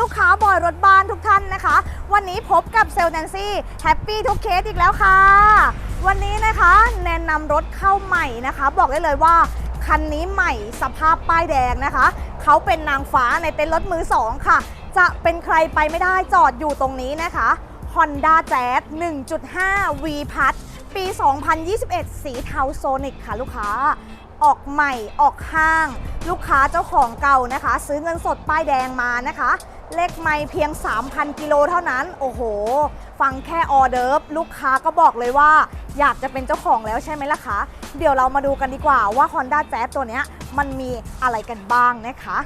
ลูกค้าบอยรถบ้านทุกท่านนะคะ วันนี้พบกับเซลแนนซี่แฮปปี้ทุกเคสอีกแล้วค่ะ วันนี้นะคะแนะนำรถเข้าใหม่นะคะ บอกได้เลยว่าคันนี้ใหม่สภาพป้ายแดงนะคะ เขาเป็นนางฟ้าในเต็นท์รถมือ2ค่ะ จะเป็นใครไปไม่ได้จอดอยู่ตรงนี้นะคะ Honda Jazz 1.5 V พัดปี 2021 สีเทาโซนิกค่ะลูกค้า ออกใหม่ออกห้าง ลูกค้าเจ้าของเก่านะคะ ซื้อเงินสดป้ายแดงมานะคะ เลขไม่เพียง 3,000 กิโลเท่านั้น โอ้โห ฟังแค่ออเดิร์ฟลูกค้าก็บอกเลยว่า อยากจะเป็นเจ้าของแล้วใช่ไหมล่ะคะ เดี๋ยวเรามาดูกันดีกว่าว่า Honda Jazz ตัวเนี้ยมันมีอะไรกันบ้างนะคะ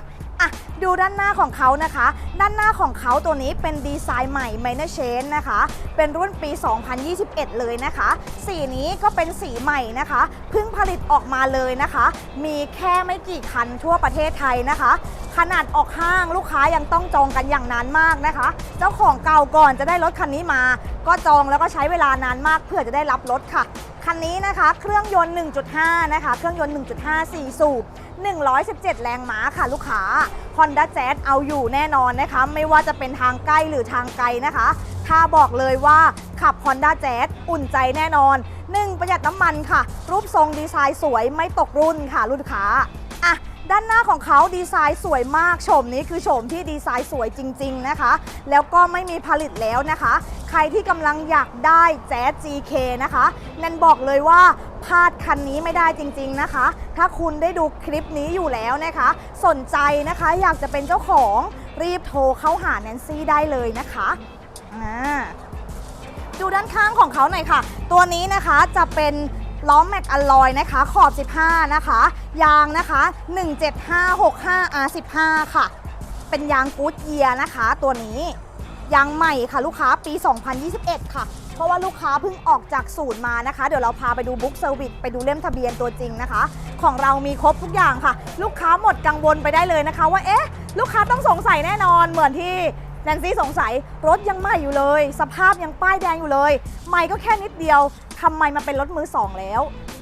ดูด้านหน้าของเขานะคะ ด้านหน้าของเขาตัวนี้เป็นดีไซน์ใหม่ Minor Change นะคะ เป็นรุ่นปี 2021 เลยนะคะ สีนี้ก็เป็นสีใหม่นะคะเพิ่งผลิตออกมาเลยนะคะ มีแค่ไม่กี่คันทั่วประเทศไทยนะคะ ขนาดออกห้างลูกค้ายังต้องจองกันอย่างนานมากนะคะ เจ้าของเก่าก่อนจะได้รถคันนี้มา ก็จองแล้วก็ใช้เวลานานมากเพื่อจะได้รับรถค่ะ คันนี้นะคะ เครื่องยนต์ 1.5 นะคะ เครื่องยนต์ 1.5 4 สูบ 117 แรงม้าค่ะลูกค้า Honda Jazz เอาอยู่แน่นอนนะคะ ไม่ว่าจะเป็นทางใกล้หรือทางไกลนะคะ ถ้าบอกเลยว่าขับ Honda Jazz อุ่นใจแน่นอน 1 ประหยัดน้ำมันค่ะ รูปทรงดีไซน์สวยไม่ตกรุ่นค่ะลูกค้าอะ ด้านหน้าของเขาดีไซน์สวยมากโฉมนี้คือโฉมที่ดีไซน์สวยจริง ๆนะคะ แล้วก็ไม่มีผลิตแล้วนะคะ ใครที่กำลังอยากได้แจ๊ส GK นะคะแนันบอกเลยว่าพลาดคันนี้ไม่ได้จริง ๆนะคะ ถ้าคุณได้ดูคลิปนี้อยู่แล้วนะคะ สนใจนะคะอยากจะเป็นเจ้าของรีบโทรเข้าหาแนนซี่ได้เลยนะคะอ่าดูด้านข้างของเขาหน่อยค่ะ ตัวนี้นะคะจะเป็นล้อแม็กอลลอยนะคะ ขอบ 15 นะคะ ยางนะคะ 17565 R15 ค่ะ เป็นยางกู๊ดเยียนะคะ ตัวนี้ ยางใหม่ค่ะลูกค้าปี 2021 ค่ะ เพราะว่าลูกค้าเพิ่งออกจากศูนย์มานะคะ เดี๋ยวเราพาไปดูบุ๊กเซอร์วิสไปดูเล่มทะเบียนตัวจริงนะคะ ของเรามีครบทุกอย่างค่ะ ลูกค้าหมดกังวลไปได้เลยนะคะ ว่าเอ๊ะ ลูกค้าต้องสงสัยแน่นอนเหมือนที่แนนซี่สงสัยรถยังใหม่อยู่เลย สภาพยังป้ายแดงอยู่เลย ใหม่ก็แค่นิดเดียว ทำไมมาเป็นรถมือสองแล้ว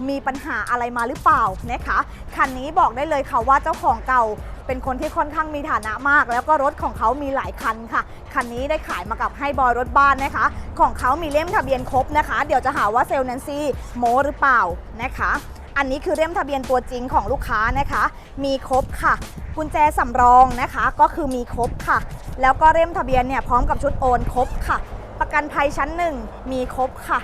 มีปัญหาอะไรมาหรือเปล่านะคะคันนี้บอกได้เลยค่ะว่าเจ้าของเก่าเป็นคนที่ค่อนข้างมีฐานะมาก แล้วก็รถของเขามีหลายคันค่ะ คันนี้ได้ขายมากับให้บอยรถบ้านนะคะ ของเขามีเล่มทะเบียนครบนะคะ เดี๋ยวจะหาว่าเซลล์แนนซี่โมหรือเปล่านะคะ อันนี้คือเล่มทะเบียนตัวจริงของลูกค้านะคะ มีครบค่ะ กุญแจสำรองนะคะ ก็คือมีครบค่ะ แล้วก็เล่มทะเบียนเนี่ยพร้อมกับชุดโอนครบค่ะ ประกันภัยชั้นหนึ่งมีครบค่ะ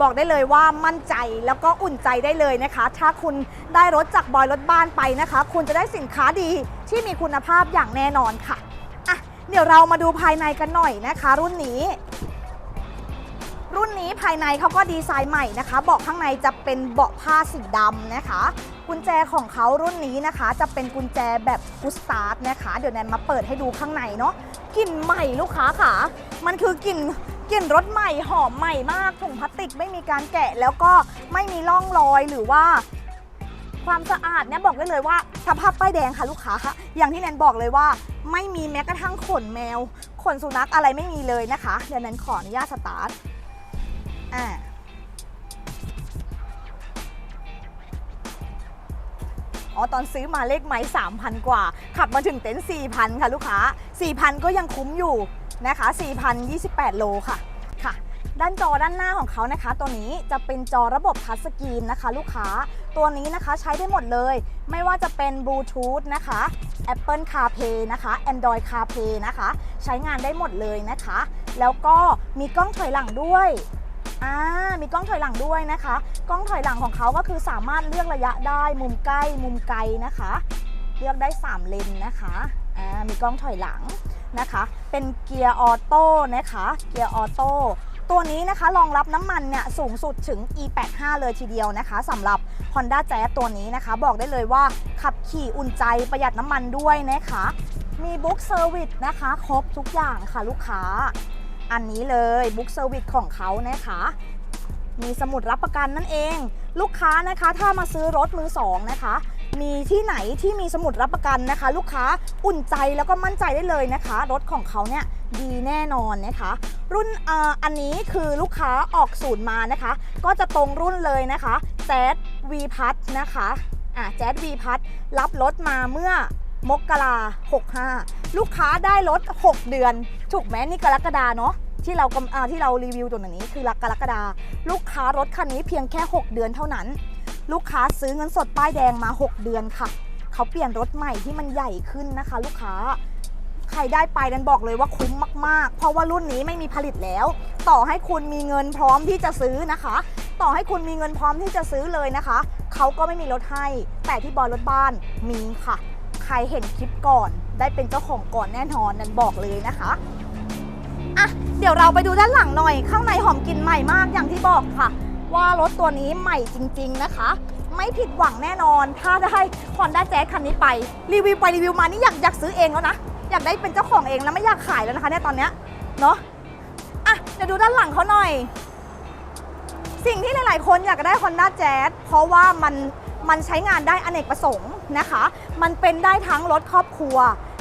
บอกได้เลยว่ามั่นใจแล้วก็อุ่นใจได้เลยนะคะ ถ้าคุณได้รถจากบอยรถบ้านไปนะคะ คุณจะได้สินค้าดีที่มีคุณภาพอย่างแน่นอนค่ะอะ เดี๋ยวเรามาดูภายในกันหน่อยนะคะ รุ่นนี้ รุ่นนี้ภายในเขาก็ดีไซน์ใหม่นะคะเบาะข้างในจะเป็นเบาะผ้าสีดำนะคะกุญแจของเขารุ่นนี้นะคะ จะเป็นกุญแจแบบกุสตาร์ทนะคะ เดี๋ยวแนนมาเปิดให้ดูข้างในเนาะกลิ่นใหม่ลูกค้าค่ะ มันคือกลิ่น กลิ่นรถใหม่หอมใหม่มากถุงพลาสติกไม่มีการแกะแล้วก็ไม่มีร่องรอยหรือว่า ความสะอาดเนี่ยบอกได้เลยว่าสภาพป้ายแดงค่ะลูกค้าค่ะอย่างที่แนนบอกเลยว่า ไม่มีแม้กระทั่งขนแมว ขนสุนัขอะไรไม่มีเลยนะคะเดี๋ยวแนนขออนุญาตสตาร์ทอ่าอ๋อตอนซื้อมาเลขไม้3,000 กว่า ขับมาถึงเต็นท์4,000 ค่ะลูกค้า 4,000 ก็ยังคุ้มอยู่ นะคะ 4,028 โลค่ะค่ะ ด้านจอด้านหน้าของเขานะคะ ตัวนี้จะเป็นจอระบบทัชสกรีนนะคะ ลูกค้าตัวนี้นะคะใช้ได้หมดเลย ไม่ว่าจะเป็นบลูทูธนะคะ Apple CarPlay นะคะ Android CarPlay นะคะ ใช้งานได้หมดเลยนะคะ แล้วก็มีกล้องถอยหลังด้วยอ่ามีกล้องถอยหลังด้วยนะคะ กล้องถอยหลังของเขาก็คือสามารถเลือกระยะได้มุมใกล้มุมไกลนะคะ เลือกได้ 3 เลนนะคะอ่ามีกล้องถอยหลัง นะคะ เป็นเกียร์ออโต้นะคะ เกียร์ออโต้ตัวนี้นะคะรองรับน้ำมันเนี่ยสูงสุดถึง E85 เลยทีเดียวนะคะสำหรับ Honda Jazz ตัวนี้นะคะ บอกได้เลยว่าขับขี่อุ่นใจประหยัดน้ำมันด้วยนะคะ มีบุ๊กเซอร์วิสนะคะ ครบทุกอย่างค่ะลูกค้า อันนี้เลยบุ๊กเซอร์วิสของเขานะคะมีสมุดรับประกันนั่นเอง ลูกค้านะคะถ้ามาซื้อรถมือสองนะคะ มีที่ไหนที่มีสมุดรับประกันนะคะ ลูกค้าอุ่นใจแล้วก็มั่นใจได้เลยนะคะ รถของเขาเนี่ยดีแน่นอนนะคะ รุ่นอ,อ,อันนี้คือลูกค้าออกศูนย์มานะคะ ก็จะตรงรุ่นเลยนะคะแจ๊ดวีพัทนะคะอะแจ๊ดวีพัทรับรถมาเมื่อมกรา65ลูกค้าได้รถ6เดือน ถูกไหมนี่กรกฎาเนาะที่เราที่เรารีวิวตัวนี้คือกรกฎาลูกค้ารถคันนี้เพียงแค่ 6 เดือนเท่านั้น ลูกค้าซื้อเงินสดป้ายแดงมา 6 เดือนค่ะ เขาเปลี่ยนรถใหม่ที่มันใหญ่ขึ้นนะคะ ลูกค้า ใครได้ไปนันบอกเลยว่าคุ้มมาก ๆ เพราะว่ารุ่นนี้ไม่มีผลิตแล้ว ต่อให้คุณมีเงินพร้อมที่จะซื้อนะคะ ต่อให้คุณมีเงินพร้อมที่จะซื้อเลยนะคะ เขาก็ไม่มีรถให้ แต่ที่บอยรถบ้านมีค่ะ ใครเห็นคลิปก่อน ได้เป็นเจ้าของก่อนแน่นอนนันบอกเลยนะคะอะเดี๋ยวเราไปดูด้านหลังหน่อย ข้างในหอมกลิ่นใหม่มากอย่างที่บอกค่ะ ว่ารถตัวนี้ใหม่จริง ๆนะคะ ไม่ผิดหวังแน่นอน ถ้าได้ฮอนด้าแจ๊คันนี้ไป รีวิวไปรีวิวมานี่อยากอยากซื้อเองแล้วนะ อยากได้เป็นเจ้าของเองแล้วไม่อยากขายแล้วนะคะเนี่ยตอนเนี้ยเนาะอะเดี๋ยวดูด้านหลังเขาหน่อย สิ่งที่หลายๆ คนอยากได้ Honda Jazz เพราะว่ามันมันใช้งานได้อเนกประสงค์นะคะ มันเป็นได้ทั้งรถครอบครัว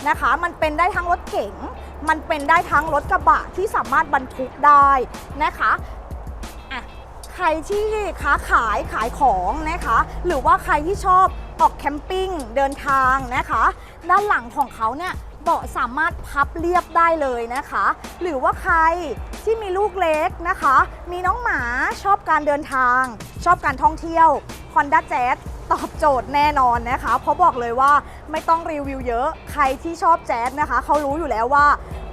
นะคะ มันเป็นได้ทั้งรถเก๋ง มันเป็นได้ทั้งรถกระบะที่สามารถบรรทุกได้นะคะ ใครที่ค้าขายขายของนะคะ หรือว่าใครที่ชอบออกแคมปิ้งเดินทางนะคะ ด้านหลังของเขาเนี่ยเบาะสามารถพับเรียบได้เลยนะคะ หรือว่าใครที่มีลูกเล็กนะคะ มีน้องหมาชอบการเดินทาง ชอบการท่องเที่ยว Honda Jazz ตอบโจทย์แน่นอนนะคะ เพราะบอกเลยว่าไม่ต้องรีวิวเยอะใครที่ชอบแจ๊สนะคะ เขารู้อยู่แล้วว่า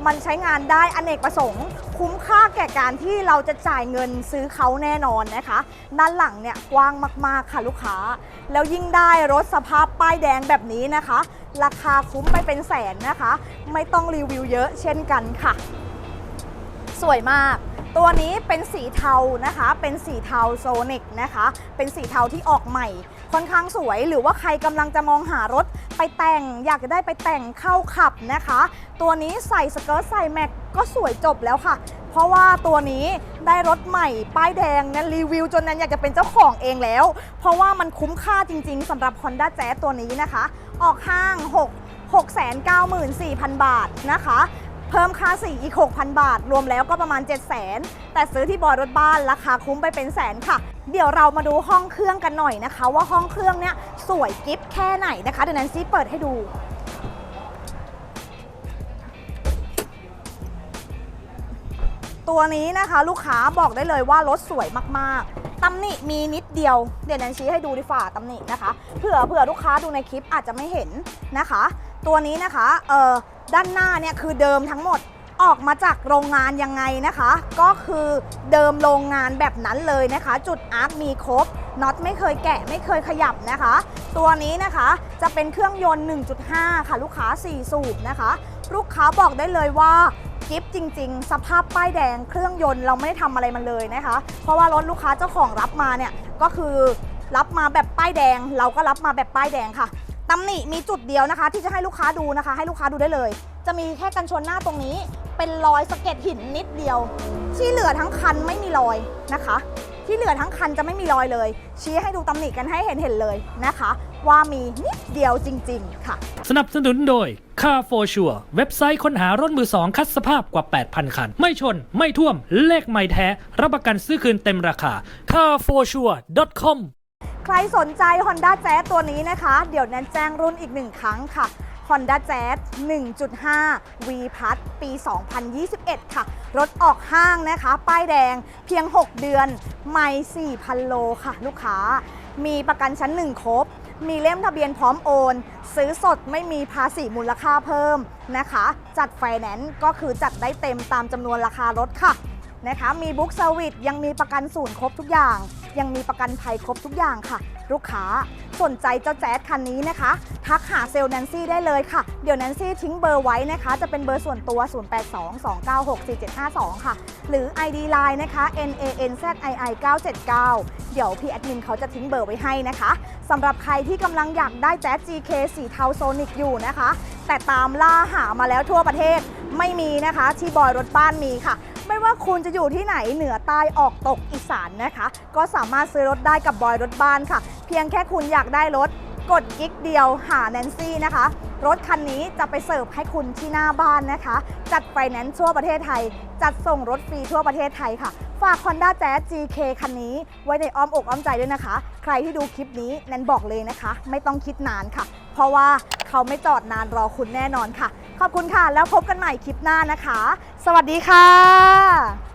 มันใช้งานได้อเนกประสงค์ คุ้มค่าแก่การที่เราจะจ่ายเงินซื้อเขาแน่นอนนะคะ ด้านหลังเนี่ยกว้างมากๆค่ะลูกค้า แล้วยิ่งได้รถสภาพป้ายแดงแบบนี้นะคะ ราคาคุ้มไปเป็นแสนนะคะ ไม่ต้องรีวิวเยอะเช่นกันค่ะ สวยมากตัวนี้เป็นสีเทานะคะ เป็นสีเทาโซนิกนะคะ เป็นสีเทาที่ออกใหม่ ค่อนข้างสวย หรือว่าใครกำลังจะมองหารถไปแต่ง อยากจะได้ไปแต่งเข้าขับนะคะ ตัวนี้ใส่สเกิร์ตใส่แม็กก็สวยจบแล้วค่ะ เพราะว่าตัวนี้ได้รถใหม่ป้ายแดงนะรีวิวจนนั้นอยากจะเป็นเจ้าของเองแล้ว เพราะว่ามันคุ้มค่าจริงๆสำหรับ Honda Jazz ตัวนี้นะคะ ออกห้าง 6 694,000 บาทนะคะ เพิ่มค่าสีอีก 6,000 บาท รวมแล้วก็ประมาณ 700,000 แต่ซื้อที่บอยรถบ้านราคาคุ้มไปเป็นแสนค่ะ เดี๋ยวเรามาดูห้องเครื่องกันหน่อยนะคะ ว่าห้องเครื่องเนี้ยสวยกิฟแค่ไหนนะคะเดี๋ยวแนนซี่เปิดให้ดู ตัวนี้นะคะลูกค้าบอกได้เลยว่ารถสวยมากๆตำหนิมีนิดเดียว เดี๋ยวแนนชี้ให้ดูดีฝ่าตำหนินะคะเผื่อเผื่อลูกค้าดูในคลิปอาจจะไม่เห็นนะคะ ตัวนี้นะคะเอ่อด้านหน้าเนี่ยคือเดิมทั้งหมด ออกมาจากโรงงานยังไงนะคะ ก็คือเดิมโรงงานแบบนั้นเลยนะคะ จุดอาร์คมีครบน็อตไม่เคยแกะไม่เคยขยับนะคะ ตัวนี้นะคะจะเป็นเครื่องยนต์ 1.5 ค่ะลูกค้า 4 สูบนะคะ ลูกค้าบอกได้เลยว่ากิฟต์จริง ๆ สภาพป้ายแดงเครื่องยนต์เราไม่ได้ทำอะไรมันเลยนะคะ เพราะว่ารถลูกค้าเจ้าของรับมาเนี่ยก็คือรับมาแบบป้ายแดง เราก็รับมาแบบป้ายแดงค่ะ ตำหนิมีจุดเดียวนะคะ ที่จะให้ลูกค้าดูนะคะ ให้ลูกค้าดูได้เลย จะมีแค่กันชนหน้าตรงนี้ เป็นรอยสะเก็ดหินนิดเดียว ที่เหลือทั้งคันไม่มีรอยนะคะ ที่เหลือทั้งคันจะไม่มีรอยเลย ชี้ให้ดูตำหนิกันให้เห็นเห็นๆเลยนะคะ ว่ามีนิดเดียวจริง ๆ ค่ะ สนับสนุนโดย Car for Sure เว็บไซต์ค้นหารถมือสองคัดสภาพกว่า 8,000 คัน ไม่ชน ไม่ท่วม เลขไม่แท้ รับประกันซื้อคืนเต็มราคา carforsure.com ใครสนใจ Honda Jazz ตัวนี้นะคะ เดี๋ยวแนนแจ้งรุ่นอีกหนึ่งครั้งค่ะ Honda Jazz 1.5 V พัดปี 2021 ค่ะ รถออกห้างนะคะ ป้ายแดงเพียง 6 เดือน ไม่4,000 โลค่ะ ลูกค้า มีประกันชั้น 1 ครบ มีเล่มทะเบียนพร้อมโอน ซื้อสดไม่มีภาษีมูลค่าเพิ่มนะคะ จัดไฟแนนซ์ก็คือจัดได้เต็มตามจำนวนราคารถค่ะ นะคะ มีบุ๊กเซอร์วิสยังมีประกันศูนย์ครบทุกอย่าง ยังมีประกันภัยครบทุกอย่างค่ะ ลูกค้าสนใจเจ้าแจ๊สคันนี้นะคะ ทักหาเซลล์แนนซี่ได้เลยค่ะ เดี๋ยวแนนซี่ทิ้งเบอร์ไว้นะคะ จะเป็นเบอร์ส่วนตัว 0822964752 ค่ะ หรือ ID Line นะคะ nanzii 979เดี๋ยวพี่แอดมินเขาจะทิ้งเบอร์ไว้ให้นะคะสำหรับใครที่กำลังอยากได้แจ๊ส GK สีเทาโซนิกอยู่นะคะ แต่ตามล่าหามาแล้วทั่วประเทศไม่มีนะคะ ที่บอยรถบ้านมีค่ะ ไม่ว่าคุณจะอยู่ที่ไหนเหนือใต้ออกตกอีสานนะคะ ก็สามารถซื้อรถได้กับบอยรถบ้านค่ะ เพียงแค่คุณอยากได้รถกดกิ๊กเดียวหาแนนซี่นะคะ รถคันนี้จะไปเสิร์ฟให้คุณที่หน้าบ้านนะคะ จัดไฟแนนซ์ทั่วประเทศไทย จัดส่งรถฟรีทั่วประเทศไทยค่ะ ฝาก Honda Jazz GK คันนี้ไว้ในอ้อมอกอ้อมใจด้วยนะคะ ใครที่ดูคลิปนี้แนนบอกเลยนะคะ ไม่ต้องคิดนานค่ะ เพราะว่าเขาไม่จอดนานรอคุณแน่นอนค่ะ ขอบคุณค่ะ แล้วพบกันใหม่คลิปหน้านะคะ สวัสดีค่ะ